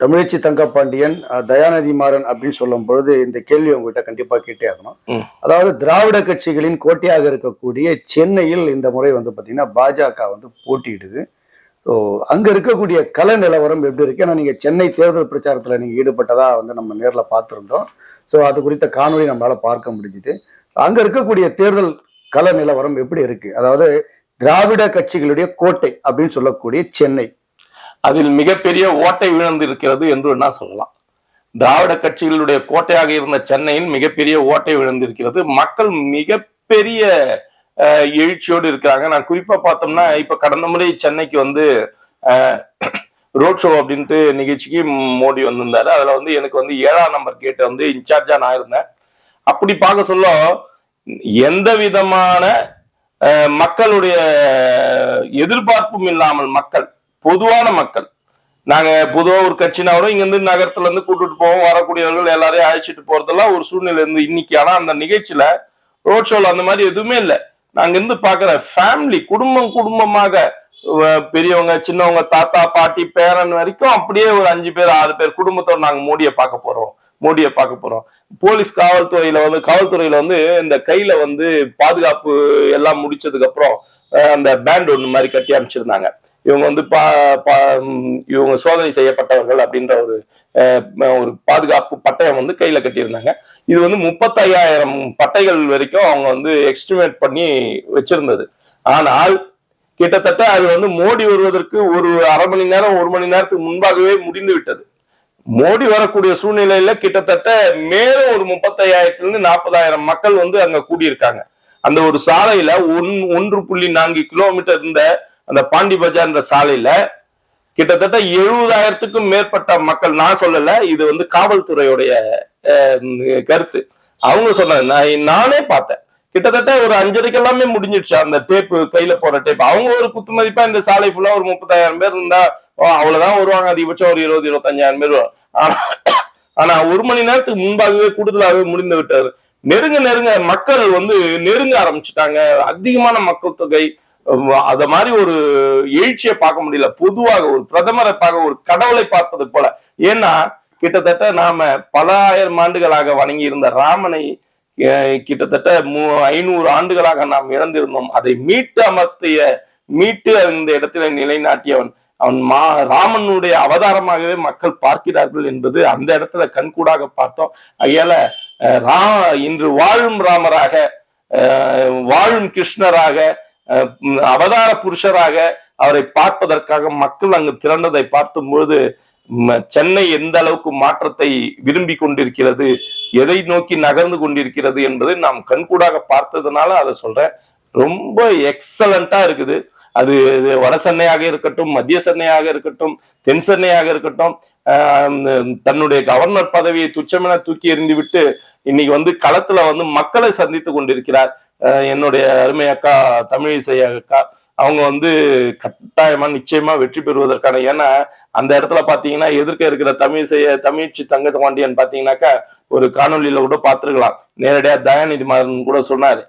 தமிழச்சி தங்கப்பாண்டியன் தயாநிதி மாறன் அப்படின்னு சொல்லும் பொழுது இந்த கேள்வி உங்ககிட்ட கண்டிப்பா கேட்டே ஆகணும். அதாவது திராவிட கட்சிகளின் கோட்டையாக இருக்கக்கூடிய சென்னையில் இந்த முறை வந்து பாத்தீங்கன்னா பாஜக வந்து போட்டியிடுது. ஸோ அங்க இருக்கக்கூடிய கள நிலவரம் எப்படி இருக்கு? ஏன்னா நீங்க சென்னை தேர்தல் பிரச்சாரத்துல நீங்க ஈடுபட்டதா வந்து நம்ம நேர்ல பார்த்திருந்தோம். ஸோ அது குறித்த காணொளி நம்மளால பார்க்க முடிஞ்சுது. அங்க இருக்கக்கூடிய தேர்தல் கள நிலவரம் எப்படி இருக்கு? அதாவது திராவிட கட்சிகளுடைய கோட்டை அப்படின்னு சொல்லக்கூடிய சென்னை. அதில் மிகப்பெரிய ஓட்டை விழுந்து இருக்கிறது என்று என்ன சொல்லலாம். திராவிட கட்சிகளுடைய கோட்டையாக இருந்த சென்னையில் மிகப்பெரிய ஓட்டை விழுந்திருக்கிறது. மக்கள் மிகப்பெரிய எழுச்சியோடு இருக்கிறாங்க. நான் குறிப்பா பார்த்தோம்னா இப்ப கடந்த முறை சென்னைக்கு வந்து ரோட் ஷோ அப்படின்ட்டு நிகழ்ச்சிக்கு மோடி வந்திருந்தாரு. அதுல வந்து எனக்கு வந்து ஏழாம் நம்பர் கேட்டு வந்து இன்சார்ஜா நான் இருந்தேன். அப்படி பார்க்க சொல்ல எந்த விதமான மக்களுடைய எதிர்பார்ப்பும் இல்லாமல் மக்கள் பொதுவான மக்கள். நாங்க பொதுவா ஒரு கட்சினாலும் கூட இங்க இருந்து நகரத்துல இருந்து கூட்டிட்டு போவோம். வரக்கூடியவர்கள் எல்லாரையும் அழைச்சிட்டு போறதெல்லாம் ஒரு சூழ்நிலை இருந்து இன்னைக்கு. ஆனா அந்த நிகழ்ச்சியில ரோட் ஷோல அந்த மாதிரி எதுவுமே இல்லை. நாங்க இருந்து பாக்குற ஃபேமிலி குடும்பம் குடும்பமாக பெரியவங்க சின்னவங்க தாத்தா பாட்டி பேரன் வரைக்கும் அப்படியே ஒரு அஞ்சு பேர் ஆறு பேர் குடும்பத்தோட நாங்க மோடியை பார்க்க போறோம். மோடியை பார்க்க போறோம். போலீஸ் காவல்துறையில வந்து காவல்துறையில வந்து இந்த கையில வந்து பாதுகாப்பு எல்லாம் முடிச்சதுக்கு அப்புறம் அந்த பேண்ட் ஒன்று மாதிரி கட்டி அமைச்சிருந்தாங்க இவங்க வந்து பா இவங்க சோதனை செய்யப்பட்டவர்கள் அப்படின்ற ஒரு ஒரு பாதுகாப்பு பட்டயம் வந்து கையில கட்டியிருந்தாங்க. இது வந்து முப்பத்தையாயிரம் பட்டைகள் வரைக்கும் அவங்க வந்து எக்ஸ்டிமேட் பண்ணி வச்சிருந்தது. ஆனால் கிட்டத்தட்ட அது வந்து மோடி வருவதற்கு ஒரு அரை மணி நேரம் ஒரு மணி நேரத்துக்கு முன்பாகவே முடிந்து விட்டது. மோடி வரக்கூடிய சூழ்நிலையில கிட்டத்தட்ட மேலும் ஒரு முப்பத்தையாயிரத்திலிருந்து நாற்பதாயிரம் மக்கள் வந்து அங்க கூடியிருக்காங்க. அந்த ஒரு சாலையில ஒன் ஒன்று புள்ளி நான்கு கிலோமீட்டர் இருந்த அந்த பாண்டி பஜார்ன்ற சாலையில கிட்டத்தட்ட எழுபதாயிரத்துக்கும் மேற்பட்ட மக்கள் நான் சொல்லல இது வந்து காவல்துறையுடைய கருத்து. அவங்க சொன்னது நான் நானே பார்த்தேன். கிட்டத்தட்ட ஒரு அஞ்சரைக்கு எல்லாமே முடிஞ்சிடுச்சு. அந்த டேப்பு கையில போற டேப் அவங்க ஒரு குத்து மதிப்பா இந்த சாலை ஃபுல்லா ஒரு முப்பதாயிரம் பேர் இருந்தா ஓ, அவ்வளவுதான் வருவாங்க. அதிகபட்சம் ஒரு இருபது இருபத்தஞ்சாயிரம் பேர் ஆனா ஆனா ஒரு மணி நேரத்துக்கு முன்பாகவே கூடுதலாகவே முடிந்து விட்டாரு. நெருங்க நெருங்க மக்கள் வந்து நெருங்க ஆரம்பிச்சுட்டாங்க. அதிகமான மக்கள் தொகை அத மாதிரி ஒரு எழுச்சியை பார்க்க முடியல. பொதுவாக ஒரு பிரதமரை பார்க்க ஒரு கடவுளை பார்ப்பது போல. ஏன்னா கிட்டத்தட்ட நாம பல ஆயிரம் ஆண்டுகளாக வணங்கி இருந்த ராமனை கிட்டத்தட்ட மூ- ஐநூறு ஆண்டுகளாக நாம் இழந்திருந்தோம். அதை மீட்டு அமர்த்திய மீட்டு இந்த இடத்துல நிலைநாட்டியவன் அவன் மா ராமனுடைய அவதாரமாகவே மக்கள் பார்க்கிறார்கள் என்பது அந்த இடத்துல கண்கூடாக பார்த்தோம். அதையால ரா இன்று வாழும் ராமராக வாழும் கிருஷ்ணராக அவதார புருஷராக அவரை பார்ப்பதற்காக மக்கள் அங்கு திரண்டதை பார்க்கும்போது பொழுது சென்னை எந்த அளவுக்கு மாற்றத்தை விரும்பி கொண்டிருக்கிறது எதை நோக்கி நகர்ந்து கொண்டிருக்கிறது என்பதை நாம் கண்கூடாக பார்த்ததுனால அதை சொல்றேன். ரொம்ப எக்ஸலண்டா இருக்குது. அது இது வட சென்னையாக இருக்கட்டும் மத்திய சென்னையாக இருக்கட்டும் தென் சென்னையாக இருக்கட்டும் ஆஹ் தன்னுடைய கவர்னர் பதவியை துச்சமென தூக்கி எறிந்து விட்டு இன்னைக்கு வந்து களத்துல வந்து மக்களை சந்தித்து கொண்டிருக்கிறார். என்னுடைய அருமை அக்கா தமிழிசை அக்கா அவங்க வந்து கட்டாயமா நிச்சயமா வெற்றி பெறுவதற்கான ஏன்னா அந்த இடத்துல பாத்தீங்கன்னா எதிர்க்க இருக்கிற தமிழிசைய தமிழ்ச்சி தங்க பாண்டியன் பாத்தீங்கன்னாக்கா ஒரு காணொலியில கூட பார்த்துருக்கலாம் நேரடியா தயாநிதி மாறன் கூட சொன்னாரு.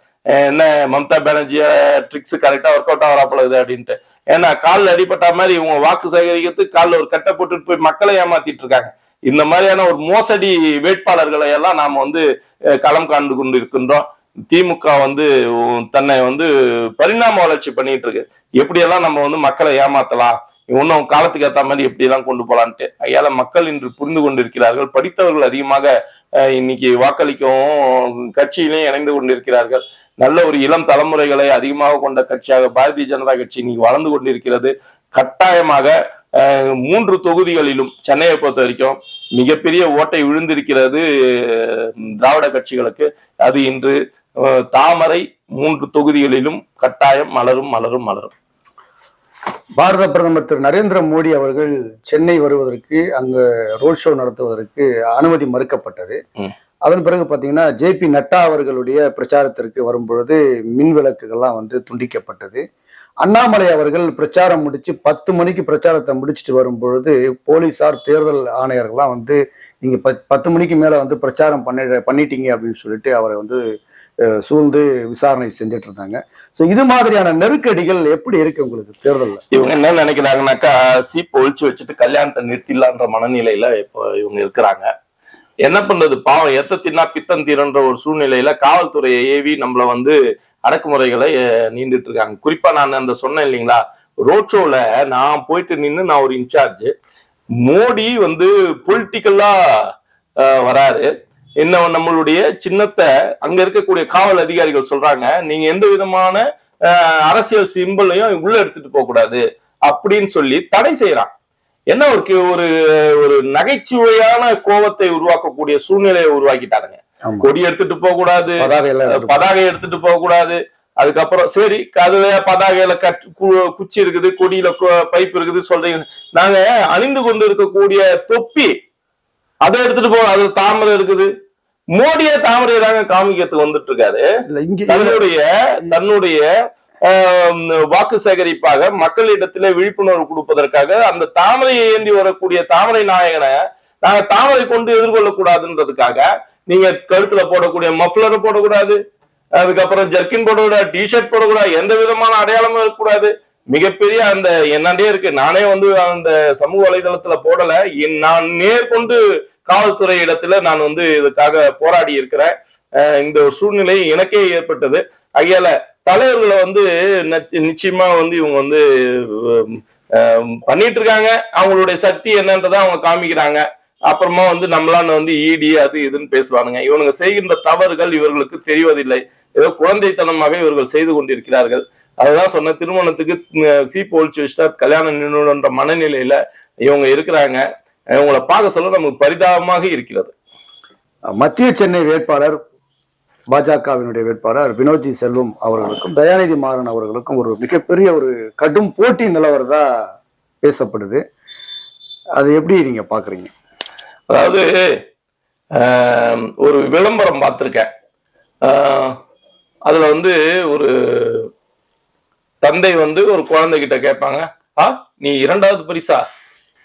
என்ன மம்தா பானர்ஜிய ட்ரிக்ஸ் கரெக்டா ஒர்க் அவுட் ஆகிறா இது அப்படின்ட்டு. ஏன்னா காலில் அடிப்பட்ட மாதிரி இவங்க வாக்கு சேகரிக்கிறதுக்கு காலில் ஒரு கட்டை போட்டுட்டு போய் மக்களை ஏமாத்திட்டு இருக்காங்க. இந்த மாதிரியான ஒரு மோசடி வேட்பாளர்களை எல்லாம் நாம வந்து களம் காண்டு கொண்டு இருக்கின்றோம் திமுக வந்து தன்னை வந்து பரிணாம வளர்ச்சி பண்ணிட்டு இருக்கு எப்படியெல்லாம் நம்ம வந்து மக்களை ஏமாத்தலாம்? இன்னும் காலத்துக்கு ஏற்ற மாதிரி எப்படியெல்லாம் கொண்டு போகலான்ட்டு ஐயால மக்கள் இன்று புரிந்து கொண்டிருக்கிறார்கள். படித்தவர்கள் அதிகமாக இன்னைக்கு வாக்களிக்கவும் கட்சியிலையும் இணைந்து கொண்டிருக்கிறார்கள். நல்ல ஒரு இளம் தலைமுறைகளை அதிகமாக கொண்ட கட்சியாக பாரதிய ஜனதா கட்சி இன்னைக்கு வளர்ந்து கொண்டிருக்கிறது. கட்டாயமாக மூன்று தொகுதிகளிலும் சென்னையை பொறுத்த வரைக்கும் மிகப்பெரிய ஓட்டை விழுந்திருக்கிறது திராவிட கட்சிகளுக்கு. அது இன்று தாமரை மூன்று தொகுதிகளிலும் கட்டாயம் மலரும் மலரும் மலரும். பாரத பிரதமர் திரு நரேந்திர மோடி அவர்கள் சென்னை வருவதற்கு அங்க ரோட் ஷோ நடத்துவதற்கு அனுமதி மறுக்கப்பட்டது. அதன் பிறகு பாத்தீங்கன்னா ஜே பி நட்டா அவர்களுடைய பிரச்சாரத்திற்கு வரும் பொழுது மின் விளக்குகள்லாம் வந்து துண்டிக்கப்பட்டது. அண்ணாமலை அவர்கள் பிரச்சாரம் முடிச்சு பத்து மணிக்கு பிரச்சாரத்தை முடிச்சுட்டு வரும் பொழுது போலீசார் தேர்தல் ஆணையர்கள்லாம் வந்து நீங்க பத்- பத்து மணிக்கு மேல வந்து பிரச்சாரம் பண்ணி பண்ணிட்டீங்க அப்படின்னு சொல்லிட்டு அவரை வந்து சூழ்ந்து விசாரணை செஞ்சுட்டு இருந்தாங்க ஸோ இது மாதிரியான நெருக்கடிகள் எப்படி இருக்கு உங்களுக்கு தேர்தலில்? இவங்க என்ன நினைக்கிறாங்கன்னாக்கா சீப் ஒழிச்சு வச்சுட்டு கல்யாணத்தை நிறுத்திடலான்ற மனநிலையில இப்போ இவங்க இருக்கிறாங்க. என்ன பண்றது? பாவம் எத்த தின்னா பித்தம் தீரன்ற ஒரு சூழ்நிலையில காவல்துறையை ஏவி நம்மள வந்து அடக்குமுறைகளை நீண்டுட்டு இருக்காங்க குறிப்பா நான் அந்த சொன்னேன் இல்லைங்களா ரோட் ஷோல நான் போயிட்டு நின்று நான் ஒரு இன்சார்ஜ். மோடி வந்து பொலிட்டிக்கலா வராரு. என்ன நம்மளுடைய சின்னத்தை அங்க இருக்கக்கூடிய காவல் அதிகாரிகள் சொல்றாங்க நீங்க எந்த விதமான அரசியல் சிம்பிளையும் உள்ள எடுத்துட்டு போக கூடாது அப்படின்னு சொல்லி தடை செய்யறான் என்ன ஒரு ஒரு ஒரு நகைச்சுவையான கோபத்தை உருவாக்கக்கூடிய சூழ்நிலையை உருவாக்கிட்டானுங்க. ஆமா. கொடி எடுத்துட்டு போக கூடாது பதாகை எடுத்துட்டு போக கூடாது அதுக்கப்புறம் சரி அதுல பதாகையில கட் குச்சி இருக்குது கொடியில பைப் இருக்குது சொல்றீங்க. நாங்க அணிந்து கொண்டு இருக்கக்கூடிய தொப்பி அதை எடுத்துட்டு போ அது தாமரை இருக்குது. மோடியே தாமரை தாங்க காமிக்கிறதுக்கு வந்துட்டு இருக்காரு தன்னுடைய தன்னுடைய வாக்கு சேகரிப்பாக மக்களிடத்திலே விழிப்புணர்வு கொடுப்பதற்காக அந்த தாமரையை ஏந்தி வரக்கூடிய தாமரை நாயகனை நாங்க தாமரை கொண்டு எதிர்கொள்ள கூடாதுன்றதுக்காக நீங்க கழுத்துல போடக்கூடிய மஃப்ளரை போடக்கூடாது அதுக்கப்புறம் ஜர்க்கின் போடக்கூடாது டிஷர்ட் போடக்கூடாது எந்த விதமான அடையாளமும் இருக்கக்கூடாது. மிகப்பெரிய அந்த என்னண்டே இருக்கு. நானே வந்து அந்த சமூக வலைதளத்துல போடல. நான் நேர்கொண்டு காவல்துறை இடத்துல நான் வந்து இதுக்காக போராடி இருக்கிறேன். இந்த ஒரு சூழ்நிலை எனக்கே ஏற்பட்டது. ஐயால தலைவர்களை வந்து நிச்சயமா வந்து இவங்க வந்து பண்ணிட்டு இருக்காங்க. அவங்களுடைய சக்தி என்னன்றதை அவங்க காமிக்கிறாங்க. அப்புறமா வந்து நம்மளான வந்து ஈடி அது இதுன்னு பேசுவானுங்க. இவனுங்க செய்கின்ற தவறுகள் இவர்களுக்கு தெரிவதில்லை. ஏதோ குழந்தைத்தனமாக இவர்கள் செய்து கொண்டிருக்கிறார்கள். அதுதான் சொன்ன திருமணத்துக்கு சீப்பு ஒழிச்சு வச்சுட்டா கல்யாணம் நின்றுன்ற மனநிலையில இவங்க இருக்கிறாங்க. இவங்களை பார்க்க சொல்ல நமக்கு பரிதாபமாக இருக்கிறது. மத்திய சென்னை வேட்பாளர் பாஜகவினுடைய வேட்பாளர் வினோஜி செல்வம் அவர்களுக்கும் தயாநிதி மாறன் அவர்களுக்கும் ஒரு மிகப்பெரிய ஒரு கடும் போட்டி நிலவரதா பேசப்படுது. அது எப்படி நீங்க பாக்குறீங்க அதாவது ஒரு விளம்பரம் பார்த்துருக்கேன். அதுல வந்து ஒரு தந்தை வந்து ஒரு குழந்தைகிட்ட கேட்பாங்க ஆ நீ இரண்டாவது பரிசா?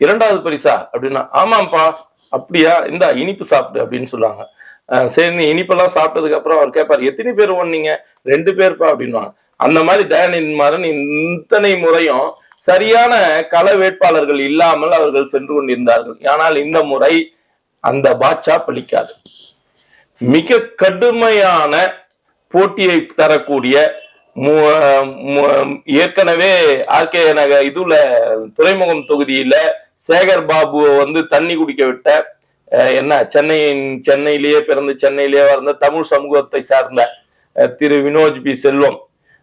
இரண்டாவது பரிசா அப்படின்னா ஆமாம்ப்பா அப்படியா? இந்தா இனிப்பு சாப்பிடு அப்படின்னு சொல்லுவாங்க. சரி நீ இனிப்பெல்லாம் சாப்பிட்டதுக்கு அப்புறம் அவர் கேட்பார் எத்தனை பேர் ஒன்னீங்க? ரெண்டு பேர்ப்பா அப்படின்வாங்க அந்த மாதிரி தயாநிதி மாறன் இத்தனை முறையும் சரியான கள வேட்பாளர்கள் இல்லாமல் அவர்கள் சென்று கொண்டிருந்தார்கள். ஆனால் இந்த முறை அந்த பாட்சா பலிக்காது. மிக கடுமையான போட்டியை தரக்கூடிய மு- ஏற்கனவே ஆர்கே நகர் இதுல துறைமுகம் தொகுதியில சேகர் பாபுவை வந்து தண்ணி குடிக்க விட்ட என்ன சென்னையின் சென்னையிலேயே பிறந்து சென்னையிலேயே வளர்ந்த தமிழ் சமூகத்தை சார்ந்த திரு வினோஜ் பி. செல்வம்.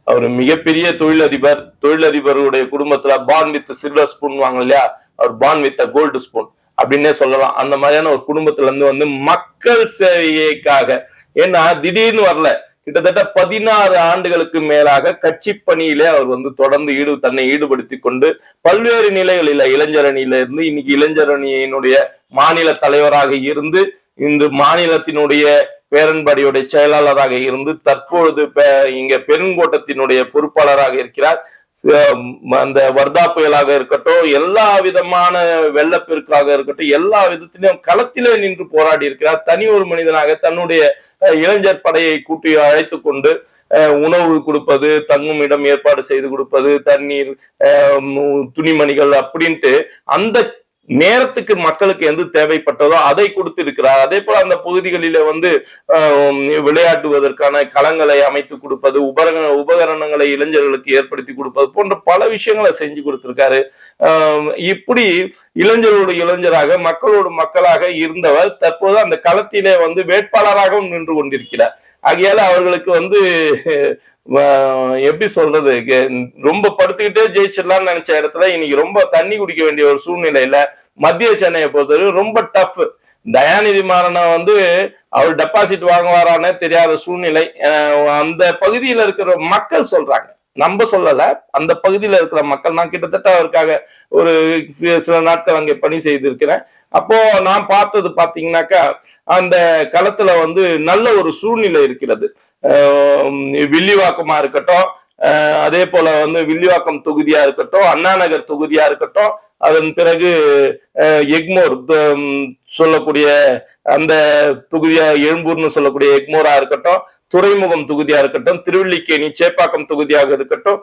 அவர் மிகப்பெரிய தொழிலதிபர் தொழிலதிபருடைய குடும்பத்துல பான் வித் சில்வர் ஸ்பூன் வாங்க இல்லையா? அவர் பான் வித் கோல்டு ஸ்பூன் அப்படின்னே சொல்லலாம். அந்த மாதிரியான ஒரு குடும்பத்துல இருந்து வந்து மக்கள் சேவைக்காக ஏன்னா திடீர்னு வரல. கிட்டத்தட்ட பதினாறு ஆண்டுகளுக்கு மேலாக கட்சி பணியிலே அவர் வந்து தொடர்ந்து ஈடு தன்னை ஈடுபடுத்தி கொண்டு பல்வேறு நிலைகளில் இளைஞரணியில இருந்து இன்னைக்கு இளைஞரணியினுடைய மாநில தலைவராக இருந்து இன்று மாநிலத்தினுடைய பேரன்படியுடைய செயலாளராக இருந்து தற்பொழுது பெ- இங்க பெருங்கோட்டத்தினுடைய பொறுப்பாளராக இருக்கிறார். அந்த வர்தா புயலாக இருக்கட்டும் எல்லா விதமான வெள்ளப்பெருக்காக இருக்கட்டும் எல்லா விதத்திலும் களத்திலே நின்று போராடி இருக்கிறார். தனி ஒரு மனிதனாக தன்னுடைய இளைஞர் படையை கூட்டி அழைத்து கொண்டு உணவு கொடுப்பது தங்கும் இடம் ஏற்பாடு செய்து கொடுப்பது தண்ணீர் அஹ், துணிமணிகள் அப்படின்ட்டு அந்த நேரத்துக்கு மக்களுக்கு எது தேவைப்பட்டதோ அதை கொடுத்திருக்கிறார். அதே போல அந்த பகுதிகளில வந்து விளையாட்டுவதற்கான களங்களை அமைத்து கொடுப்பது உபகரண உபகரணங்களை இளைஞர்களுக்கு ஏற்படுத்தி கொடுப்பது போன்ற பல விஷயங்களை செஞ்சு கொடுத்திருக்காரு. ஆஹ், இப்படி இளைஞரோடு இளைஞராக மக்களோடு மக்களாக இருந்தவர் தற்போது அந்த களத்திலே வந்து வேட்பாளராகவும் நின்று கொண்டிருக்கிறார். ஆகையால அவர்களுக்கு வந்து எப்படி சொல்றது ரொம்ப படுத்துக்கிட்டே ஜெயிச்சிடலாம்னு நினைச்ச இடத்துல இன்னைக்கு ரொம்ப தண்ணி குடிக்க வேண்டிய ஒரு சூழ்நிலையில மத்திய சென்னையை பொறுத்தவரை ரொம்ப டஃப். தயாநிதி மாறனை வந்து அவர் டெபாசிட் வாங்குவாரானே தெரியாத சூழ்நிலை. அந்த பகுதியில இருக்கிற மக்கள் சொல்றாங்க. நம்ம சொல்லல அந்த பகுதியில இருக்கிற மக்கள் நான் கிட்டத்தட்ட அவருக்காக ஒரு சில நாட்கள் அங்கே பணி செய்திருக்கிறேன். அப்போ நான் பார்த்தது பாத்தீங்கன்னாக்கா அந்த களத்துல வந்து நல்ல ஒரு சூழ்நிலை இருக்கிறது. வில்லிவாக்கமா இருக்கட்டும் அதே போல வந்து வில்லிவாக்கம் தொகுதியா இருக்கட்டும் அண்ணா நகர் தொகுதியா இருக்கட்டும் அதன் பிறகு எக்மோர் சொல்லக்கூடிய அந்த தொகுதியா எழும்பூர்னு சொல்லக்கூடிய எக்மோரா இருக்கட்டும் துறைமுகம் தொகுதியா இருக்கட்டும் திருவள்ளிக்கேணி சேப்பாக்கம் தொகுதியாக இருக்கட்டும்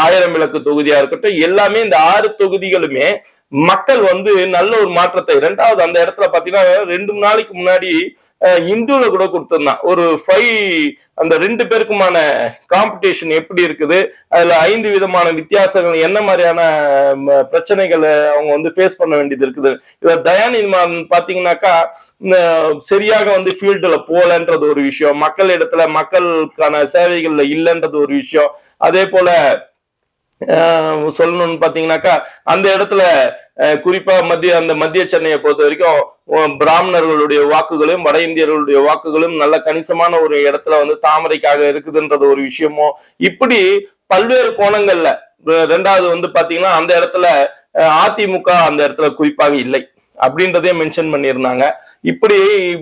ஆயிரம் விளக்கு தொகுதியா இருக்கட்டும் எல்லாமே இந்த ஆறு தொகுதிகளுமே மக்கள் வந்து நல்ல ஒரு மாற்றத்தை ரெண்டாவது அந்த இடத்துல பாத்தீங்கன்னா ரெண்டு நாளைக்கு முன்னாடி இந்துல கூட கொடுத்திருந்தான். ஒரு ஃபைவ் அந்த ரெண்டு பேருக்குமான காம்படிஷன் எப்படி இருக்குது? அதுல ஐந்து விதமான வித்தியாசங்கள் என்ன மாதிரியான ம, பிரச்சனைகளை அவங்க வந்து ஃபேஸ் பண்ண வேண்டியது இருக்குது? இத தயாநிதி பாத்தீங்கன்னாக்கா சரியாக வந்து ஃபீல்டுல போலன்றது ஒரு விஷயம். மக்கள் இடத்துல மக்களுக்கான சேவைகள்ல இல்லைன்றது ஒரு விஷயம். அதே போல சொல்லணும்னு பாத்தீங்கன்னாக்கா அந்த இடத்துல குறிப்பா மத்திய அந்த மத்திய சென்னையை பொறுத்த வரைக்கும் பிராமணர்களுடைய வாக்குகளும் வட இந்தியர்களுடைய வாக்குகளும் நல்ல கணிசமான ஒரு இடத்துல வந்து தாமரைக்காக இருக்குதுன்றது ஒரு விஷயமும் இப்படி பல்வேறு கோணங்கள்ல ரெண்டாவது வந்து பாத்தீங்கன்னா அந்த இடத்துல அதிமுக அந்த இடத்துல குறிப்பாக இல்லை அப்படின்றதே மென்ஷன் பண்ணியிருந்தாங்க. இப்படி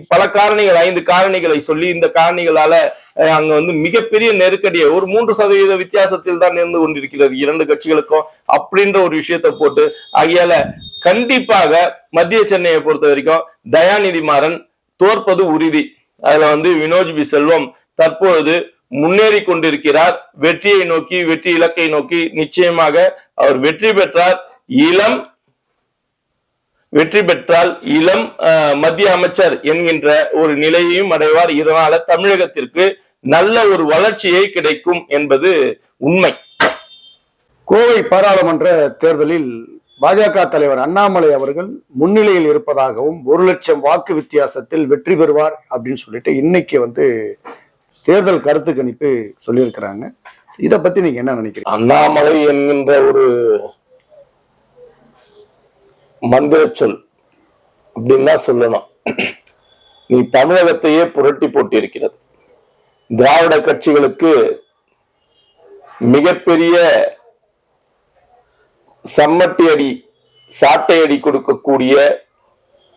பல காரணிகள் ஐந்து காரணிகளை சொல்லி இந்த காரணிகளால அங்க வந்து மிகப்பெரிய நெருக்கடியை ஒரு மூன்று சதவீத வித்தியாசத்தில் தான் இருந்து கொண்டிருக்கிறது இரண்டு கட்சிகளுக்கும் அப்படின்ற ஒரு விஷயத்தை போட்டு ஆகையால கண்டிப்பாக மத்திய சென்னையை பொறுத்த வரைக்கும் தயாநிதி மாறன் தோற்பது உறுதி. அதுல வந்து வினோஜ் பி. செல்வம் தற்பொழுது முன்னேறி கொண்டிருக்கிறார். வெற்றியை நோக்கி வெற்றி இலக்கை நோக்கி நிச்சயமாக அவர் வெற்றி பெற்றார். இளம் வெற்றி பெற்றால் இளம் அஹ், மத்திய அமைச்சர் என்கின்ற ஒரு நிலையையும் அடைவார். இதனால தமிழகத்திற்கு நல்ல ஒரு வளர்ச்சியை கிடைக்கும் என்பது உண்மை. கோவை பாராளுமன்ற தேர்தலில் பாஜக தலைவர் அண்ணாமலை அவர்கள் முன்னிலையில் இருப்பதாகவும் ஒரு லட்சம் வாக்கு வித்தியாசத்தில் வெற்றி பெறுவார் அப்படின்னு சொல்லிட்டு இன்னைக்கு வந்து தேர்தல் கருத்து கணிப்பு சொல்லியிருக்கிறாங்க. இத பத்தி நீங்க என்ன நினைக்கிறீங்க? அண்ணாமலை என்கின்ற ஒரு மந்திர சொல் அப்படின்னு தான் சொல்லணும். நீ தமிழகத்தையே புரட்டி போட்டிருக்கிறது. திராவிட கட்சிகளுக்கு மிகப்பெரிய சம்மட்டி அடி சாட்டை அடி கொடுக்கக்கூடிய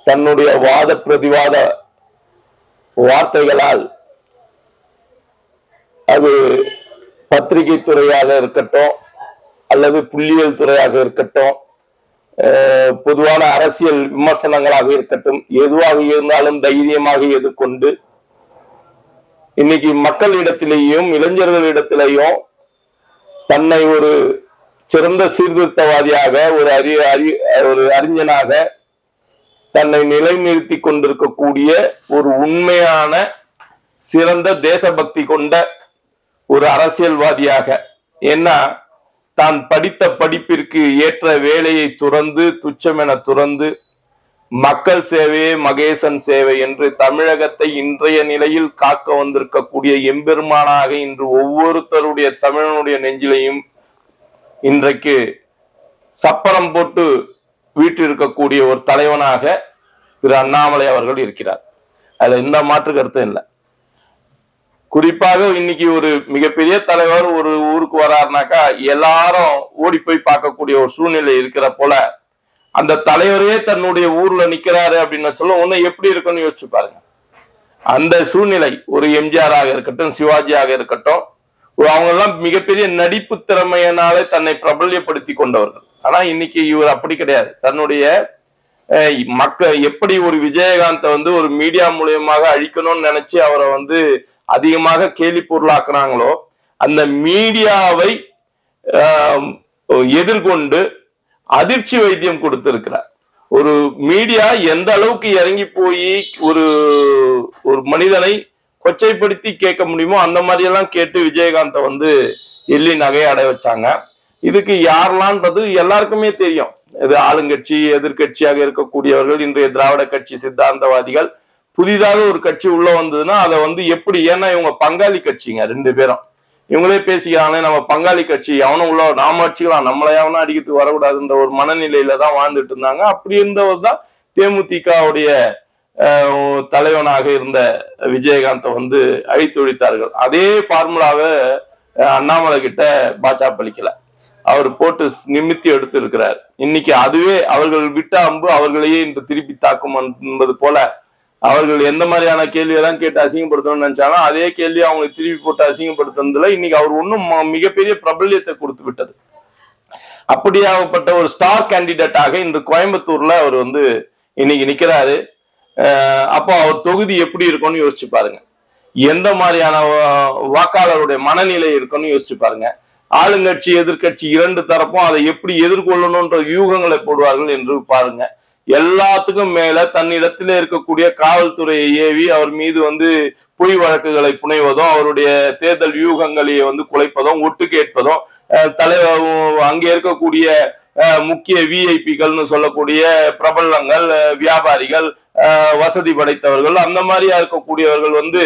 தன்னுடைய வாத பிரதிவாத வார்த்தைகளால் அது பத்திரிகை துறையாக இருக்கட்டும் அல்லது புள்ளியியல் துறையாக இருக்கட்டும் பொதுவான அரசியல் விமர்சனங்களாக இருக்கட்டும் எதுவாக இருந்தாலும் தைரியமாக எதிர்கொண்டு இன்னைக்கு மக்களிடத்திலேயும் இளைஞர்களிடத்திலேயும் தன்னை ஒரு சிறந்த சீர்திருத்தவாதியாக ஒரு அறி அறி ஒரு அறிஞனாக தன்னை நிலைநிறுத்தி கொண்டிருக்கக்கூடிய ஒரு உண்மையான சிறந்த தேசபக்தி கொண்ட ஒரு அரசியல்வாதியாக. ஏன்னா தான் படித்த படிப்பிற்கு ஏற்ற வேலையை துறந்து துச்சமென துறந்து மக்கள் சேவையே மகேசன் சேவை என்று தமிழகத்தை இன்றைய நிலையில் காக்க வந்திருக்கக்கூடிய எம்பெருமானாக இன்று ஒவ்வொருத்தருடைய தமிழனுடைய நெஞ்சிலையும் இன்றைக்கு சப்பரம் போட்டு வீட்டிருக்கக்கூடிய ஒரு தலைவனாக திரு அண்ணாமலை அவர்கள் இருக்கிறார். அதுல எந்த மாற்று கருத்தும் இல்லை. குறிப்பாக இன்னைக்கு ஒரு மிகப்பெரிய தலைவர் ஒரு ஊருக்கு வராருனாக்கா எல்லாரும் ஓடி போய் பார்க்கக்கூடிய ஒரு சூழ்நிலை இருக்கிற போல அந்த தலைவரே தன்னுடைய ஊர்ல நிக்கிறாரு அப்படின்னு சொல்ல ஒண்ணு எப்படி இருக்குன்னு யோசிச்சு பாருங்க. அந்த சூழ்நிலை ஒரு எம்ஜிஆராக இருக்கட்டும் சிவாஜியாக இருக்கட்டும் அவங்க எல்லாம் மிகப்பெரிய நடிப்பு திறமையினாலே தன்னை பிரபல்யப்படுத்தி கொண்டவர்கள். ஆனா இன்னைக்கு இவர் அப்படி கிடையாது. தன்னுடைய மக்க எப்படி ஒரு விஜயகாந்தை வந்து ஒரு மீடியா மூலியமாக அழிக்கணும்னு நினைச்சு அவரை வந்து அதிகமாக கேலி பொருளாக்குனாங்களோ அந்த மீடியாவை எதிர்கொண்டு அதிர்ச்சி வைத்தியம் கொடுத்திருக்கிறார். ஒரு மீடியா எந்த அளவுக்கு இறங்கி போய் ஒரு ஒரு மனிதனை கொச்சைப்படுத்தி கேட்க முடியுமோ அந்த மாதிரி எல்லாம் கேட்டு விஜயகாந்தை வந்து எள்ளி நகையாட வச்சாங்க. இதுக்கு யாரெல்லாம்ன்றது எல்லாருக்குமே தெரியும். இது ஆளுங்கட்சி எதிர்க்கட்சியாக இருக்கக்கூடியவர்கள் இன்றைய திராவிட கட்சி சித்தாந்தவாதிகள் புதிதாக ஒரு கட்சி உள்ள வந்ததுன்னா அதை வந்து எப்படி ஏன்னா இவங்க பங்காளி கட்சிங்க ரெண்டு பேரும். இவங்களே பேசிக்கிறாங்க நம்ம பங்காளி கட்சி அவனும் உள்ள நாம அடிச்சுக்கலாம் நம்மளை எவனும் அடிக்கிறதுக்கு வரக்கூடாதுன்ற ஒரு மனநிலையில தான் வாழ்ந்துட்டு இருந்தாங்க. அப்படி இருந்தவர் தான் தேமுதிகவுடைய தலைவனாக இருந்த விஜயகாந்தை வந்து அழித்தொழித்தார்கள். அதே ஃபார்முலாவை அண்ணாமலை கிட்ட பாஜா பலிக்கல அவர் போட்டு நிமித்தி எடுத்து இருக்கிறார் இன்னைக்கு அதுவே அவர்கள் விட்ட அம்பு அவர்களையே இன்று திருப்பி தாக்கும் என்பது போல அவர்கள் எந்த மாதிரியான கேள்வியெல்லாம் கேட்டு அசிங்கப்படுத்தணும்னு நினைச்சாலும் அதே கேள்வி அவங்களுக்கு திருப்பி போட்டு அசிங்கப்படுத்துனதுல இன்னைக்கு அவர் ஒன்றும் மிகப்பெரிய பிரபல்யத்தை கொடுத்து விட்டது. அப்படியாகப்பட்ட ஒரு ஸ்டார் கேண்டிடேட்டாக இன்று கோயம்புத்தூர்ல அவர் வந்து இன்னைக்கு நிக்கிறாரு. அப்போ அவர் தொகுதி எப்படி இருக்கும்னு யோசிச்சு பாருங்க. எந்த மாதிரியான வாக்காளருடைய மனநிலை இருக்கும்னு யோசிச்சு பாருங்க. ஆளுங்கட்சி எதிர்க்கட்சி இரண்டு தரப்பும் அதை எப்படி எதிர்கொள்ளணும்ன்ற வியூகங்களை போடுவார்கள் என்று பாருங்க. எல்லாத்துக்கும் மேல தன்னிடத்தில் இருக்கக்கூடிய காவல்துறையை ஏவி அவர் மீது வந்து பொய் வழக்குகளை புனைவதும் அவருடைய தேர்தல் வியூகங்களை வந்து குலைப்பதும் ஒட்டு கேட்பதும் தலைவர் அங்கே இருக்கக்கூடிய முக்கிய விஐபிகள்னு சொல்லக்கூடிய பிரபலங்கள் வியாபாரிகள் வசதி படைத்தவர்கள் அந்த மாதிரியா இருக்கக்கூடியவர்கள் வந்து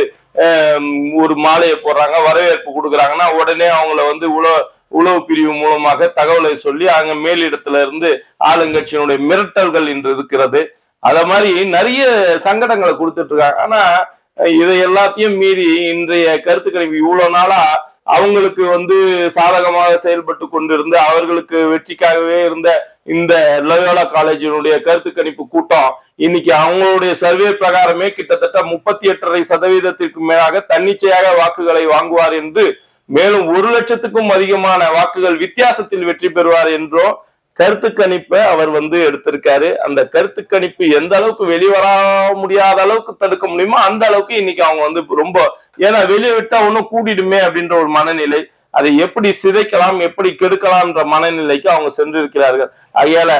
ஒரு மாலையை போடுறாங்க வரவேற்பு கொடுக்குறாங்கன்னா உடனே அவங்கள வந்து உலக உளவு பிரிவு மூலமாக தகவலை சொல்லி அங்க மேலிடத்துல இருந்து ஆளுங்கட்சியினுடைய மிரட்டல்கள் இன்று இருக்கிறது. அத மாதிரி நிறைய சங்கடங்களை கொடுத்துட்டு இருக்காங்க. ஆனா இதை எல்லாத்தையும் மீறி இன்றைய கருத்து கணிப்பு இவ்வளவு நாளா அவங்களுக்கு வந்து சாதகமாக செயல்பட்டு கொண்டிருந்து அவர்களுக்கு வெற்றிக்காகவே இருந்த இந்த லயோலா காலேஜினுடைய கருத்து கணிப்பு கூட்டம் இன்னைக்கு அவங்களுடைய சர்வே பிரகாரமே கிட்டத்தட்ட முப்பத்தி எட்டரை சதவீதத்திற்கு மேலாக தன்னிச்சையாக வாக்குகளை வாங்குவார் என்று மேலும் ஒரு லட்சத்துக்கும் அதிகமான வாக்குகள் வித்தியாசத்தில் வெற்றி பெறுவார் என்றோ கருத்து கணிப்பை அவர் வந்து எடுத்திருக்காரு. அந்த கருத்து கணிப்பு எந்த அளவுக்கு வெளிவர முடியாத அளவுக்கு தடுக்க முடியுமோ அந்த அளவுக்கு இன்னைக்கு அவங்க வந்து ரொம்ப ஏன்னா வெளியே விட்டா ஒன்னும் கூடிடுமே அப்படின்ற ஒரு மனநிலை அதை எப்படி சிதைக்கலாம் எப்படி கெடுக்கலாம்ன்ற மனநிலைக்கு அவங்க சென்றிருக்கிறார்கள். அதையால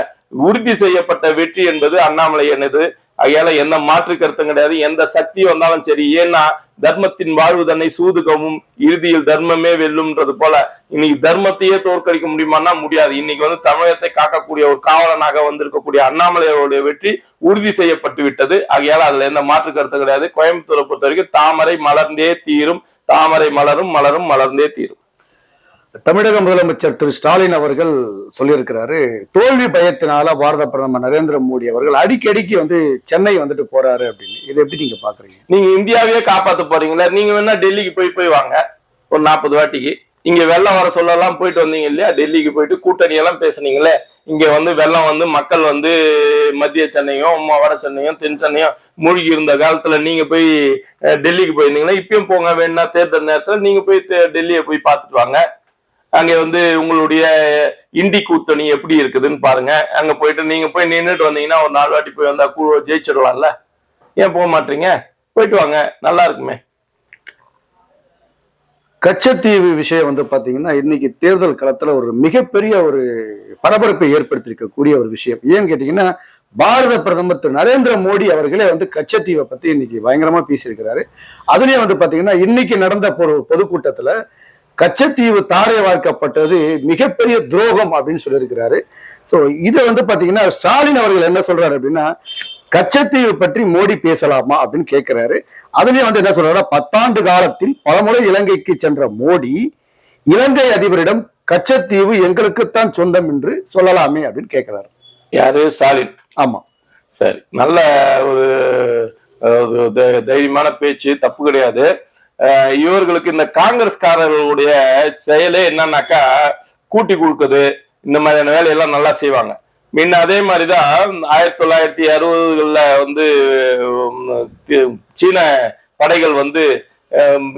உறுதி செய்யப்பட்ட வெற்றி என்பது அண்ணாமலை எனது அதையால எந்த மாற்று கருத்தும் கிடையாது. எந்த சக்தி வந்தாலும் சரி ஏன்னா தர்மத்தின் வாழ்வு தன்னை சூதுகவும் இறுதியில் தர்மமே வெல்லும்ன்றது போல இன்னைக்கு தர்மத்தையே தோற்கடிக்க முடியுமான்னா முடியாது. இன்னைக்கு வந்து தமிழகத்தை காக்கக்கூடிய ஒரு காவலனாக வந்திருக்கக்கூடிய அண்ணாமலையோடைய வெற்றி உறுதி செய்யப்பட்டு விட்டது. ஆகையால அதுல எந்த மாற்று கருத்து கிடையாது. கோயம்புத்தூரை பொறுத்த வரைக்கும் தாமரை மலர்ந்தே தீரும் தாமரை மலரும் மலரும் மலர்ந்தே தீரும். தமிழக முதலமைச்சர் திரு ஸ்டாலின் அவர்கள் சொல்லியிருக்கிறாரு தோல்வி பயத்தினால பாரத பிரதமர் நரேந்திர மோடி அவர்கள் அடிக்கடிக்கு வந்து சென்னை வந்துட்டு போறாரு அப்படின்னு. இதை எப்படி நீங்க பாக்குறீங்க? நீங்க இந்தியாவையே காப்பாத்த போறீங்களா நீங்க வேணா டெல்லிக்கு போய் போய் வாங்க. ஒரு நாற்பது வாட்டிக்கு. இங்க வெள்ளம் வர சொல்லலாம் போயிட்டு வந்தீங்க இல்லையா? டெல்லிக்கு போயிட்டு கூட்டணி எல்லாம் பேசுனீங்களே. இங்க வந்து வெள்ளம் வந்து மக்கள் வந்து மத்திய சென்னையும் வட சென்னையும் தென் சென்னையும் மூழ்கி இருந்த காலத்துல நீங்க போய் டெல்லிக்கு போயிருந்தீங்களா இப்பயும் போங்க வேணா தேர்தல் நேரத்துல நீங்க போய் டெல்லியை போய் பார்த்துட்டு வாங்க. அங்க வந்து உங்களுடைய இண்டி கூத்தணி எப்படி இருக்குதுன்னு பாருங்க. அங்க போயிட்டு நீங்க போய் நின்றுட்டு வந்தீங்கன்னா ஒரு நாலு வாட்டி போய் வந்தா கூ ஜெயிச்சிடலாம்ல ஏன் போக மாட்டீங்க? போயிட்டு வாங்க. நல்லா இருக்குமே. கச்சத்தீவு விஷயம் வந்து பாத்தீங்கன்னா இன்னைக்கு தேர்தல் களத்துல ஒரு மிகப்பெரிய ஒரு பரபரப்பை ஏற்படுத்தியிருக்கக்கூடிய ஒரு விஷயம். ஏன்னு கேட்டீங்கன்னா பாரத பிரதமர் திரு நரேந்திர மோடி அவர்களே வந்து கச்சத்தீவை பத்தி இன்னைக்கு பயங்கரமா பேசியிருக்கிறாரு. அதுலேயே வந்து பாத்தீங்கன்னா இன்னைக்கு நடந்த ஒரு பொதுக்கூட்டத்துல கச்சத்தீவு தாரை வார்க்கப்பட்டது மிகப்பெரிய துரோகம் அப்படின்னு சொல்லியிருக்கிறாரு. ஸோ இதை வந்து பாத்தீங்கன்னா ஸ்டாலின் அவர்கள் என்ன சொல்றாரு அப்படின்னா கச்சத்தீவு பற்றி மோடி பேசலாமா அப்படின்னு கேட்கிறாரு அதுலயும் வந்து என்ன சொல்றாரு பத்தாண்டு காலத்தில் பலமுறை இலங்கைக்கு சென்ற மோடி இலங்கை அதிபரிடம் கச்சத்தீவு எங்களுக்குத்தான் சொந்தம் என்று சொல்லலாமே அப்படின்னு கேட்கிறாரு யாரு? ஸ்டாலின். ஆமா. சரி. நல்ல ஒரு தைரியமான பேச்சு தப்பு கிடையாது. இவர்களுக்கு இந்த காங்கிரஸ்காரர்களுடைய செயலே என்னன்னாக்கா கூட்டி கொடுக்குது இந்த மாதிரியான வேலையெல்லாம் நல்லா செய்வாங்க. முன்ன அதே மாதிரிதான் ஆயிரத்தி தொள்ளாயிரத்தி அறுபதுகளில் வந்து சீன படைகள் வந்து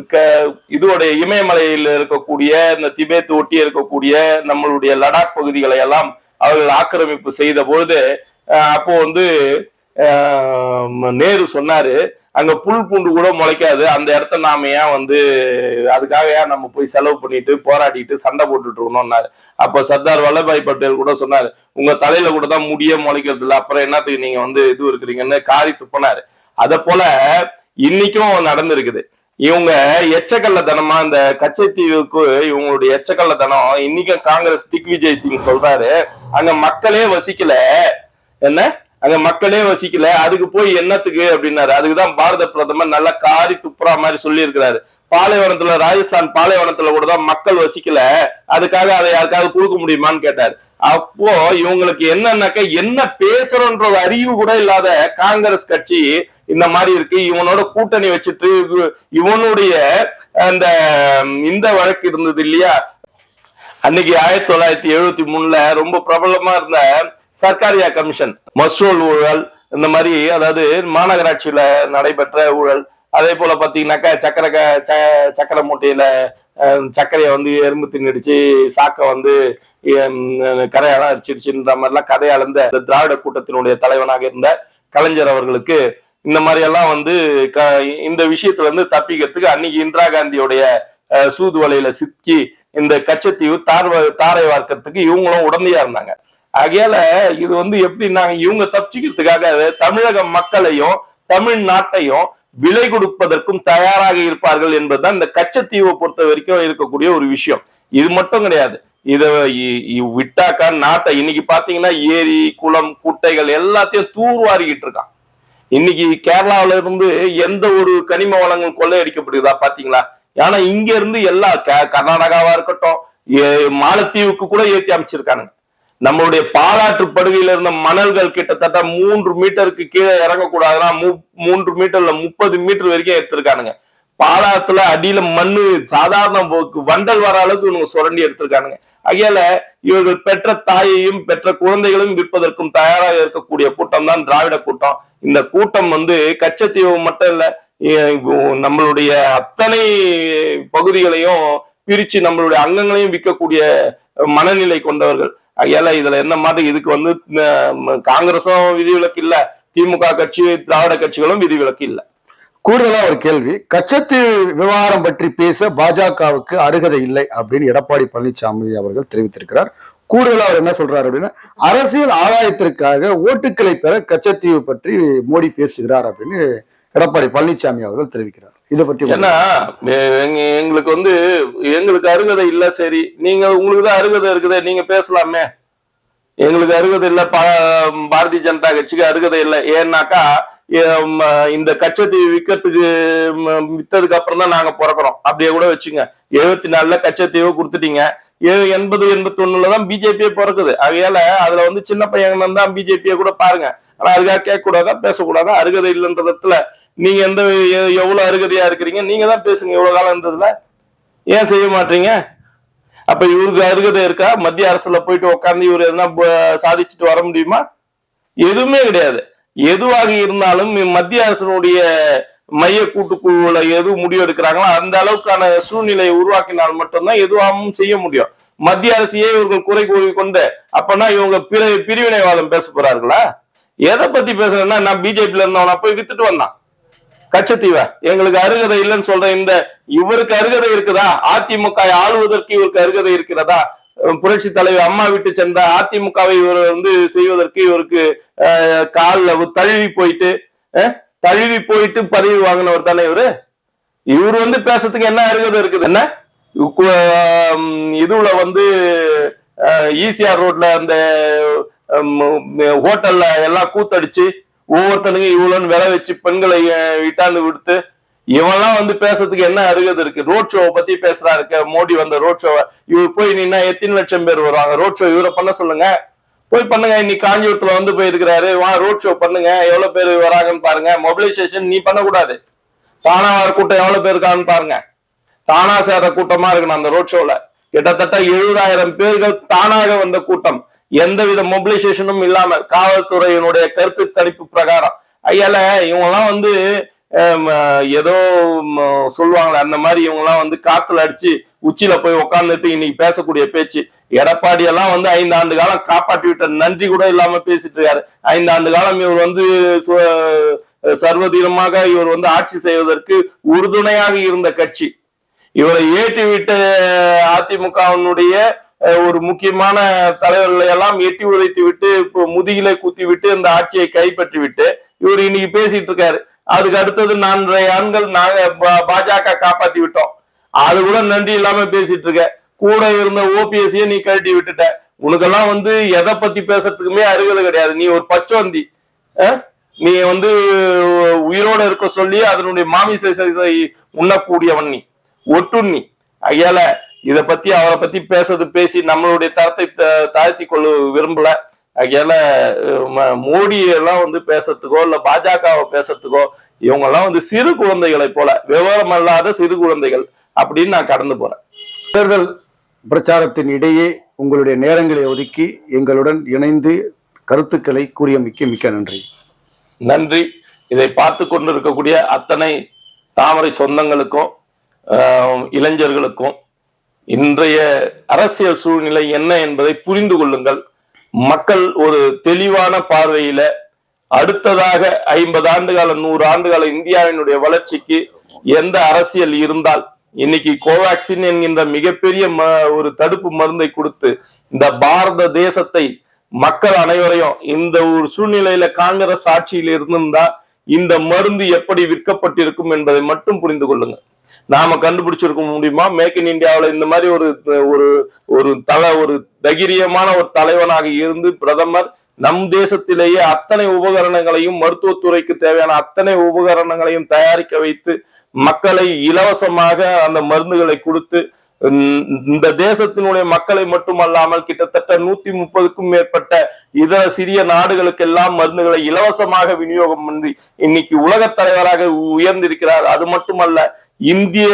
க- இதோடைய இமயமலையில் இருக்கக்கூடிய இந்த திபேத் ஒட்டி இருக்கக்கூடிய நம்மளுடைய லடாக் பகுதிகளை எல்லாம் அவர்கள் ஆக்கிரமிப்பு செய்த பொழுது அப்போ வந்து நேரு சொன்னாரு அங்க புல் பூண்டு கூட முளைக்காது. அந்த இடத்த நாம ஏன் வந்து அதுக்காக ஏன் நம்ம போய் செலவு பண்ணிட்டு போராடிட்டு சண்டை போட்டுட்டு இருக்கணும்னாரு. அப்ப சர்தார் வல்லபாய் பட்டேல் கூட சொன்னாரு உங்க தலையில கூட தான் முடியே முளைக்கிறது இல்லை. அப்புறம் என்னத்துக்கு நீங்க வந்து இது இருக்கிறீங்கன்னு காரி துப்பினாரு. அத போல இன்னைக்கும் நடந்திருக்குது. இவங்க எச்சக்கல்ல தனமா இந்த கச்சத்தீவுக்கு இவங்களுடைய எச்சக்கல்ல தனம் இன்னைக்கும் காங்கிரஸ் திக்விஜய் சிங் சொல்றாரு. அங்க மக்களே வசிக்கல. என்ன? அங்க மக்களே வசிக்கல அதுக்கு போய் என்னத்துக்கு அப்படின்னாரு. அதுக்குதான் பாரத பிரதமர் நல்லா காரி துப்புறா மாதிரி சொல்லி இருக்கிறாரு பாலைவனத்துல ராஜஸ்தான் பாலைவனத்துல கூட தான் மக்கள் வசிக்கல. அதுக்காக அதை யாருக்காவது கொடுக்க முடியுமான்னு கேட்டாரு. அப்போ இவங்களுக்கு என்னன்னாக்க என்ன பேசுறோன்ற அறிவு கூட இல்லாத காங்கிரஸ் கட்சி இந்த மாதிரி இருக்கு. இவனோட கூட்டணி வச்சுட்டு இவனுடைய அந்த இந்த வழக்கு இருந்தது இல்லையா? அன்னைக்கு ஆயிரத்தி தொள்ளாயிரத்தி எழுபத்தி மூணுல ரொம்ப பிரபலமா இருந்த சர்க்காரியா கமிஷன் மசூல் ஊழல் இந்த மாதிரி அதாவது மாநகராட்சியில நடைபெற்ற ஊழல் அதே போல பாத்தீங்கன்னாக்கா சக்கர க- ச- சக்கர மூட்டையில சர்க்கரையை வந்து எறும்பு தின்னடிச்சு சாக்கை வந்து ஹம், கரையால மாதிரிலாம் கதை அளந்த இந்த திராவிட கூட்டத்தினுடைய தலைவனாக இருந்த கலைஞர் அவர்களுக்கு இந்த மாதிரி எல்லாம் வந்து க- இந்த விஷயத்துல இருந்து தப்பிக்கிறதுக்கு அன்னைக்கு இந்திரா காந்தியோடைய சூதுவலையில சூது வலையில சிக்கி இந்த கச்சத்தீவு தார் தாரை வார்க்கறதுக்கு இவங்களும் உடந்தையா இருந்தாங்க. ஆகையால இது வந்து எப்படி நாங்க இவங்க தப்பிச்சுக்கிறதுக்காக தமிழக மக்களையும் தமிழ்நாட்டையும் விலை கொடுப்பதற்கும் தயாராக இருப்பார்கள் என்பதுதான் இந்த கச்சத்தீவை பொறுத்த வரைக்கும் இருக்கக்கூடிய ஒரு விஷயம். இது மட்டும் கிடையாது. இத இ- விட்டாக்கா நாட்டை இன்னைக்கு பாத்தீங்கன்னா ஏரி குளம் குட்டைகள் எல்லாத்தையும் தூர்வாரிக்கிட்டு இருக்கான். இன்னைக்கு கேரளாவில இருந்து எந்த ஒரு கனிம வளங்கள் கொள்ளையடிக்கப்படுகிறதா பாத்தீங்களா? ஏன்னா இங்க இருந்து எல்லா க- கர்நாடகாவா இருக்கட்டும் ஏ- மாலத்தீவுக்கு கூட ஏற்றி அமைச்சிருக்கானுங்க. நம்மளுடைய பாலாற்று படுகையில இருந்த மணல்கள் கிட்டத்தட்ட மூன்று மீட்டருக்கு கீழே இறங்கக்கூடாதுன்னா மூன்று மீட்டர்ல முப்பது மீட்டர் வரைக்கும் எடுத்திருக்கானுங்க. பாலாத்துல அடியில மண்ணு சாதாரண போக்கு வண்டல் வர அளவுக்கு இவங்க சுரண்டி எடுத்திருக்கானுங்க. அகையால இவர்கள் பெற்ற தாயையும் பெற்ற குழந்தைகளையும் விற்பதற்கும் தயாராக இருக்கக்கூடிய கூட்டம் தான் திராவிட கூட்டம். இந்த கூட்டம் வந்து கச்சத்தீவு மட்டும் இல்ல நம்மளுடைய அத்தனை பகுதிகளையும் பிரிச்சு நம்மளுடைய அங்கங்களையும் விற்கக்கூடிய மனநிலை கொண்டவர்கள். அகையால இதுல என்ன மாதிரி இதுக்கு வந்து காங்கிரஸும் விதிவிலக்கு இல்ல திமுக கட்சி திராவிட கட்சிகளும் விதிவிலக்கு இல்ல. கூடுதலா ஒரு கேள்வி. கச்சத்தீவு விவகாரம் பற்றி பேச பாஜகவுக்கு அருகதை இல்லை அப்படின்னு எடப்பாடி பழனிசாமி அவர்கள் தெரிவித்திருக்கிறார். கூடுதலா அவர் என்ன சொல்றாரு அப்படின்னா அரசியல் ஆதாயத்திற்காக ஓட்டுக்களை பெற கச்சத்தீவு பற்றி மோடி பேசுகிறார் அப்படின்னு எடப்பாடி பழனிசாமி அவர்கள் தெரிவிக்கிறார். இதை பற்றி ஏன்னா எங்களுக்கு வந்து எங்களுக்கு அருகதை இல்ல சரி. நீங்க உங்களுக்கு தான் அருகதை இருக்குதே நீங்க பேசலாமே. எங்களுக்கு அருகதை இல்ல பா- பாரதிய ஜனதா கட்சிக்கு அருகதை இல்லை. ஏன்னாக்கா இந்த கச்சத்தீவு விற்கிறதுக்கு வித்ததுக்கு அப்புறம் தான் நாங்க பிறக்கிறோம். அப்படியே கூட வச்சுங்க. எழுபத்தி நாலுல கச்சத்தீவை கொடுத்துட்டீங்க. ஏ- எண்பது எண்பத்தி ஒண்ணுல தான் பிஜேபியே பிறக்குது. அதையால அதுல வந்து சின்ன பையன் தான் பிஜேபியை கூட பாருங்க. ஆனா அதுக்காக கேட்க கூடாதா பேசக்கூடாதா? அருகதை இல்லைன்றதுல நீங்க எந்த எவ்வளவு அருகதையா இருக்கிறீங்க? நீங்க தான் பேசுங்க இவ்வளவு காலம் இருந்ததுல. ஏன் செய்ய மாட்டீங்க? அப்ப இவருக்கு அருகதை இருக்கா? மத்திய அரசுல போயிட்டு உட்காந்து இவர் எதனா சாதிச்சுட்டு வர முடியுமா? எதுவுமே கிடையாது. எதுவாக இருந்தாலும் மத்திய அரசினுடைய மைய கூட்டுக்குழுல எது முடிவு எடுக்கிறாங்களோ அந்த அளவுக்கான சூழ்நிலையை உருவாக்கினால் மட்டும்தான் எதுவாகவும் செய்ய முடியும். மத்திய அரசையே இவர்கள் குறை கூறி கொண்டு அப்பனா இவங்க பிற பிரிவினைவாதம் பேச போறார்களா? எதை பத்தி பேசுறேன்னா நான் பிஜேபியில இருந்தவன போய் வித்துட்டு வந்தான். கச்சத்தீவ. எங்களுக்கு அருகதை இல்லைன்னு சொல்ற இந்த இவருக்கு அருகதை இருக்குதா? அதிமுக ஆளுவதற்கு இவருக்கு அருகதை இருக்கிறதா? புரட்சி தலைவர் அம்மா விட்டு சென்ற அதிமுகவை இவர் வந்து செய்வதற்கு இவருக்கு காலில் தழுவி போயிட்டு தழுவி போயிட்டு பதவி வாங்கினவர் தானே இவரு? இவர் வந்து பேசுறதுக்கு என்ன அருகதை இருக்குது? என்ன? இதுல வந்து ஈசிஆர் ரோட்ல அந்த ஹோட்டல்ல எல்லாம் கூத்தடிச்சு ஒவ்வொருத்தனுக்கும் இவ்வளோன்னு விலை வச்சு பெண்களை இட்டாந்து விடுத்து இவன்லாம் வந்து பேசுறதுக்கு என்ன அருகது இருக்கு? ரோட் ஷோவை பத்தி பேசுறா இருக்க மோடி வந்த ரோட் ஷோவை இவர் போய் நின்னா எத்தனை லட்சம் பேர் வருவாங்க? ரோட் ஷோ இவரை பண்ண சொல்லுங்க. போய் பண்ணுங்க இன்னைக்கு காஞ்சிபுரத்துல வந்து போயிருக்கிறாரு. வா ரோட் ஷோ பண்ணுங்க எவ்வளவு பேர் வராங்கன்னு பாருங்க. மொபிலைசேஷன் நீ பண்ணக்கூடாது. தானா வர கூட்டம் எவ்வளவு பேர் இருக்கான்னு பாருங்க. தானா சேர்ற கூட்டமா இருக்கணும் அந்த ரோட் ஷோல கிட்டத்தட்ட எழுபதாயிரம் பேர்கள் தானாக வந்த கூட்டம். எந்தவித மொபிலைசேஷனும் இல்லாம காவல்துறையினுடைய கருத்து கணிப்பு பிரகாரம். ஐயால இவங்கெல்லாம் வந்து ஏதோ சொல்லுவாங்களே அந்த மாதிரி இவங்கெல்லாம் வந்து காத்துல அடிச்சு உச்சியில போய் உட்கார்ந்துட்டு இன்னைக்கு பேசக்கூடிய பேச்சு. எடப்பாடி எல்லாம் வந்து ஐந்து ஆண்டு காலம் காப்பாற்றி விட்ட நன்றி கூட இல்லாம பேசிட்டு இருக்காரு. ஐந்து ஆண்டு காலம் இவர் வந்து சு- இவர் வந்து ஆட்சி செய்வதற்கு உறுதுணையாக இருந்த கட்சி. இவரை ஏற்றி விட்ட அதிமுகவினுடைய ஒரு முக்கியமான தலைவர்களை எல்லாம் எட்டி உதைத்து விட்டு இப்போ முதுகில குத்தி விட்டு இந்த ஆட்சியை கைப்பற்றி விட்டு இவர் இன்னைக்கு பேசிட்டு இருக்காரு. அதுக்கு அடுத்தது நான்கரை ஆண்கள் நாங்க பா- பாஜக காப்பாத்தி விட்டோம். அது கூட நன்றி இல்லாம பேசிட்டு இருக்க. கூட இருந்த ஓபிஎஸ்சியை நீ கழட்டி விட்டுட்ட. உனக்கெல்லாம் வந்து எதை பத்தி பேசுறதுக்குமே அருகதை கிடையாது. நீ ஒரு பச்சோந்தி. நீ வந்து உயிரோட இருக்க சொல்லி அதனுடைய மாமிசை உண்ணக்கூடியவன் நீ. ஒட்டுண்ணி. ஐயால இத பத்தி அவரை பத்தி பேசுறது பேசி நம்மளுடைய தரத்தை த- தாழ்த்தி கொள்ள விரும்பல. ஐயால மோடி எல்லாம் வந்து பேசுறதுக்கோ இல்ல பாஜகவை பேசுறதுக்கோ இவங்க எல்லாம் வந்து சிறு குழந்தைகளை போல விவரம் அல்லாத சிறு குழந்தைகள் அப்படின்னு நான் கடந்து போறேன். தேர்தல் பிரச்சாரத்தின் இடையே உங்களுடைய நேரங்களை ஒதுக்கி எங்களுடன் இணைந்து கருத்துக்களை கூறியமைக்கு மிக்க நன்றி. நன்றி. இதை பார்த்து கொண்டிருக்கக்கூடிய அத்தனை தாமரை சொந்தங்களுக்கும் இளைஞர்களுக்கும் இன்றைய அரசியல் சூழ்நிலை என்ன என்பதை புரிந்து கொள்ளுங்கள். மக்கள் ஒரு தெளிவான பார்வையில அடுத்ததாக ஐம்பது ஆண்டுகால நூறு ஆண்டுகால இந்தியாவினுடைய வளர்ச்சிக்கு எந்த அரசியல் இருந்தால் இன்னைக்கு கோவாக்சின் என்கின்ற மிகப்பெரிய ம- ஒரு தடுப்பு மருந்தை கொடுத்து இந்த பாரத தேசத்தை மக்கள் அனைவரையும் இந்த ஒரு சூழ்நிலையில காங்கிரஸ் ஆட்சியில் இருந்திருந்தா இந்த மருந்து எப்படி விற்கப்பட்டிருக்கும் என்பதை மட்டும் புரிந்து கொள்ளுங்க நாம கண்டுபிடிச்சிருக்க முடியுமா? மேக் இன் இந்தியாவுல இந்த மாதிரி ஒரு ஒரு ஒரு தலை ஒரு தைரியமான ஒரு தலைவனாக இருந்து பிரதமர் நம் தேசத்திலேயே அத்தனை உபகரணங்களையும் மருத்துவத்துறைக்கு தேவையான அத்தனை உபகரணங்களையும் தயாரிக்க வைத்து மக்களை இலவசமாக அந்த மருந்துகளை கொடுத்து இந்த தேசத்தினுடைய மக்களை மட்டுமல்லாமல் கிட்டத்தட்ட நூத்தி முப்பதுக்கும் மேற்பட்ட இதர சிறிய நாடுகளுக்கெல்லாம் மருந்துகளை இலவசமாக விநியோகம் பண்ணி இன்னைக்கு உலக தலைவராக உயர்ந்திருக்கிறார். அது மட்டுமல்ல இந்திய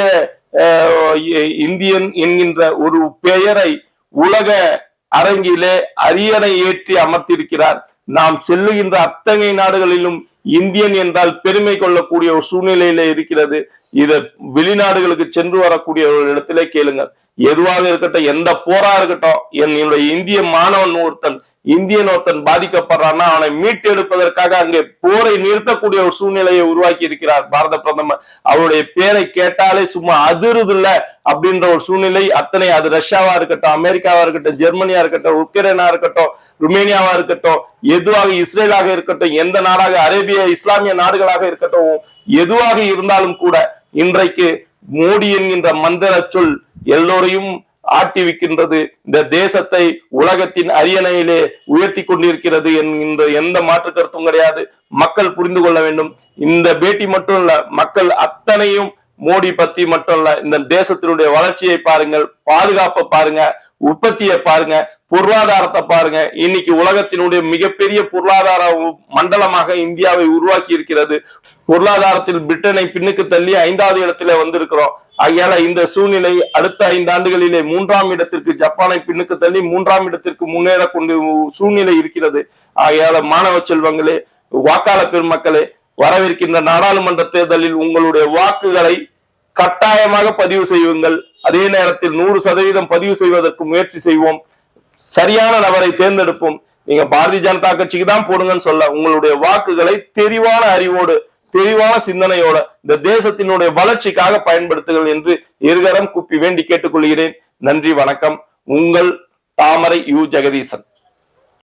இந்தியன் என்கின்ற ஒரு பெயரை உலக அரங்கிலே அரியணை ஏற்றி அமர்த்தியிருக்கிறார். நாம் செல்லுகின்ற அத்தனை நாடுகளிலும் இந்தியன் என்றால் பெருமை கொள்ளக்கூடிய ஒரு சூழ்நிலையில இருக்கிறது. இத வெளிநாடுகளுக்கு சென்று வரக்கூடிய ஒரு இடத்திலே கேளுங்கள். எதுவாக இருக்கட்டும் எந்த போரா இருக்கட்டும் என்னுடைய இந்திய மாணவன் ஒருத்தன் இந்தியன் ஒருத்தன் பாதிக்கப்படுறான்னா அவனை மீட்டெடுப்பதற்காக அங்கே போரை நிறுத்தக்கூடிய ஒரு சூழ்நிலையை உருவாக்கி இருக்கிறார் பாரத பிரதமர். அவருடைய பேரை கேட்டாலே சும்மா அதிருது இல்ல அப்படின்ற ஒரு சூழ்நிலை அத்தனை அது ரஷ்யாவா இருக்கட்டும் அமெரிக்காவா இருக்கட்டும் ஜெர்மனியா இருக்கட்டும் உக்ரைனா இருக்கட்டும் ருமேனியாவா இருக்கட்டும் எதுவாக இஸ்ரேலாக இருக்கட்டும் எந்த நாடாக அரேபிய இஸ்லாமிய நாடுகளாக இருக்கட்டும் எதுவாக இருந்தாலும் கூட இன்றைக்கு மோடி என்கின்ற மந்திர சொல் எல்லோரையும் ஆட்டிவிக்கின்றது. இந்த தேசத்தை உலகத்தின் அரியணையிலே உயர்த்தி கொண்டிருக்கிறது என்கின்ற எந்த மாற்று கருத்தும் கிடையாது. மக்கள் புரிந்து கொள்ள வேண்டும். இந்த பேட்டி மட்டும் இல்ல மக்கள் அத்தனையும் மோடி பத்தி மட்டும் இல்ல இந்த தேசத்தினுடைய வளர்ச்சியை பாருங்கள் பாதுகாப்பை பாருங்க உற்பத்தியை பாருங்க பொருளாதாரத்தை பாருங்க. இன்னைக்கு உலகத்தினுடைய மிகப்பெரிய பொருளாதார உ- மண்டலமாக இந்தியாவை உருவாக்கி இருக்கிறது. பொருளாதாரத்தில் பிரிட்டனை பின்னுக்கு தள்ளி ஐந்தாவது இடத்துல வந்திருக்கிறோம். ஆகையால இந்த சூழ்நிலை அடுத்த ஐந்து ஆண்டுகளிலே மூன்றாம் இடத்திற்கு ஜப்பானை பின்னுக்கு தள்ளி மூன்றாம் இடத்திற்கு முன்னேற கொண்டு சூழ்நிலை இருக்கிறது. ஆகையால மாணவ செல்வங்களே வாக்காளர் பெருமக்களே வரவிருக்கின்ற நாடாளுமன்ற தேர்தலில் உங்களுடைய வாக்குகளை கட்டாயமாக பதிவு செய்யுங்கள். அதே நேரத்தில் நூறு சதவீதம் பதிவு செய்வதற்கு முயற்சி செய்வோம். சரியான நபரை தேர்ந்தெடுப்போம். நீங்க பாரதிய ஜனதா கட்சிக்கு தான் போடுங்கன்னு சொல்ல உங்களுடைய வாக்குகளை தெரிவான அறிவோடு தெளிவான சிந்தனையோட இந்த தேசத்தினுடைய வளர்ச்சிக்காக பயன்படுத்துங்கள் என்று இருகரம் குப்பி வேண்டி கேட்டுக்கொள்கிறேன். நன்றி வணக்கம். உங்கள் தாமரை யு. ஜெகதீசன்.